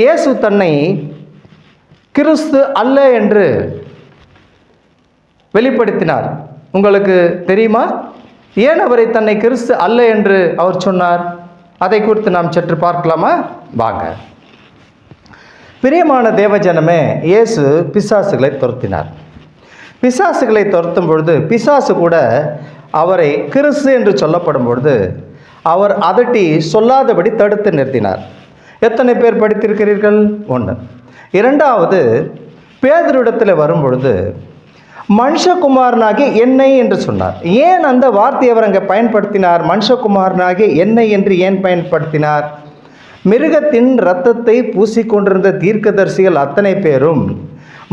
இயேசு தன்னை கிறிஸ்து அல்ல என்று வெளிப்படுத்தினார். உங்களுக்கு தெரியுமா? ஏன் அவரை தன்னை கிறிஸ்து அல்ல என்று அவர் சொன்னார்? அதை குறித்து நாம் சற்று பார்க்கலாமா? வாங்க. பிரியமான தேவஜனமே இயேசு பிசாசுகளை துரத்தினார். பிசாசுகளை துரத்தும் பொழுது பிசாசு கூட அவரை கிறிஸ்து என்று சொல்லப்படும் பொழுது அவர் அதட்டி சொல்லாதபடி தடுத்து நிறுத்தினார். எத்தனை பேர் படித்திருக்கிறீர்கள்? ஒன்று. இரண்டாவது பேதரிடத்தில் வரும்பொழுது மனுஷகுமாரனாகி என்னை என்று சொன்னார். ஏன் அந்த வார்த்தையை அவர் அங்கே பயன்படுத்தினார்? மனுஷகுமாரனாகி என்னை என்று ஏன் பயன்படுத்தினார்? மிருகத்தின் இரத்தத்தை பூசிக்கொண்டிருந்த தீர்க்கதரிசிகள் அத்தனை பேரும்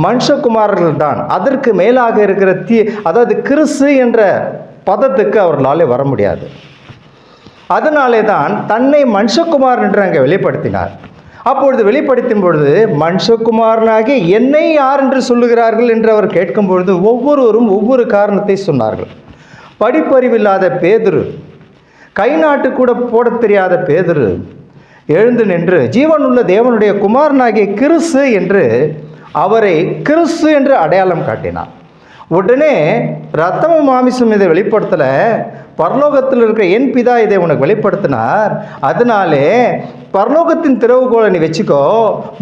மனுஷகுமாரர்கள் தான் அதற்கு மேலாக இருக்கிற தீ அதாவது கிறிஸ்து என்ற பதத்துக்கு அவர்களாலே வர முடியாது. அதனாலே தான் தன்னை மனுஷகுமார் என்று அங்கே வெளிப்படுத்தினார். அப்பொழுது வெளிப்படுத்தும் பொழுது மனுஷகுமாரனாகிய என்னை யார் என்று சொல்லுகிறார்கள் என்று அவர் கேட்கும் பொழுது ஒவ்வொருவரும் ஒவ்வொரு காரணத்தை சொன்னார்கள். படிப்பறிவில்லாத பேதுரு கை நாட்டு கூட போடத் தெரியாத பேதுரு எழுந்து நின்று ஜீவனுள்ள தேவனுடைய குமாரனாகிய கிறிஸ்து என்று அவரை கிறிஸ்து என்று அடையாளம் காட்டினார். உடனே ரத்தமும் மாமிசம் இதை வெளிப்படுத்தலை பரலோகத்தில் இருக்கிற என் பிதா இதை உனக்கு வெளிப்படுத்தினார். அதனாலே பரலோகத்தின் திறவுகோலை நீ வச்சுக்கோ.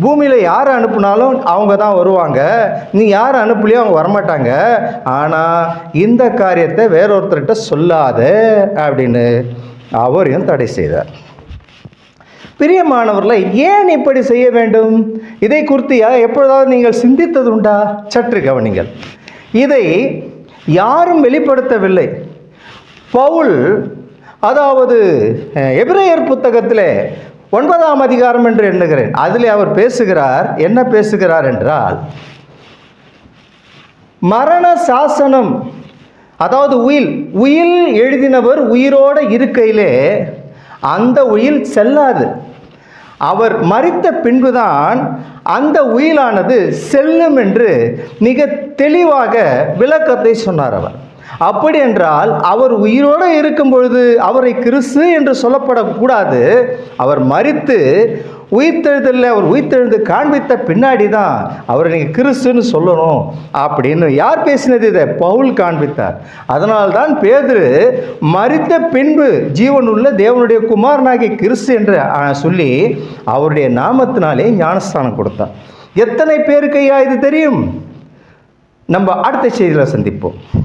பூமியில் யார் அனுப்புனாலும் அவங்க தான் வருவாங்க. நீ யார் அனுப்பலையோ அவங்க வரமாட்டாங்க. ஆனால் இந்த காரியத்தை வேறொருத்தர்கிட்ட சொல்லாத அப்படின்னு அவரையும் தடை செய்தார். பிரியமானவர்களை ஏன் இப்படி செய்ய வேண்டும்? இதை குறித்தியா எப்பொழுதாவது நீங்கள் சிந்தித்தது உண்டா சற்று கவனிங்கள். இதை யாரும் வெளிப்படுத்தவில்லை. பவுல் அதாவது எபிரேயர் புத்தகத்தில் ஒன்பதாம் அதிகாரம் என்று எண்ணுகிறேன். அதில் அவர் பேசுகிறார் என்ன பேசுகிறார் என்றால் மரண சாசனம் அதாவது உயில் உயில் எழுதினவர் உயிரோடு இருக்கையிலே அந்த உயில் செல்லாது. அவர் மறித்த பின்புதான் அந்த உயிலானது செல்லும் என்று மிக தெளிவாக விளக்கத்தை சொன்னார் அவர். அப்படி என்றால் அவர் உயிரோடு இருக்கும் பொழுது அவரை கிறிஸ்து என்று சொல்லப்படக்கூடாது. அவர் மறித்து உயிர்த்தெழுதலில் அவர் உயிர்த்தெழுந்து காண்பித்த பின்னாடி தான் அவரை நீங்கள் கிறிஸ்துன்னு சொல்லணும் அப்படின்னு யார் பேசினது இதை? பவுல் காண்பித்தார். அதனால்தான் பேதரு மறித்த பின்பு ஜீவனுள்ள தேவனுடைய குமாரனாகி கிறிஸ்து என்று சொல்லி அவருடைய நாமத்தினாலே ஞானஸ்தானம் கொடுத்தார். எத்தனை பேருக்கு ஐயா இது தெரியும்? நம்ம அடுத்த செய்தியில் சந்திப்போம்.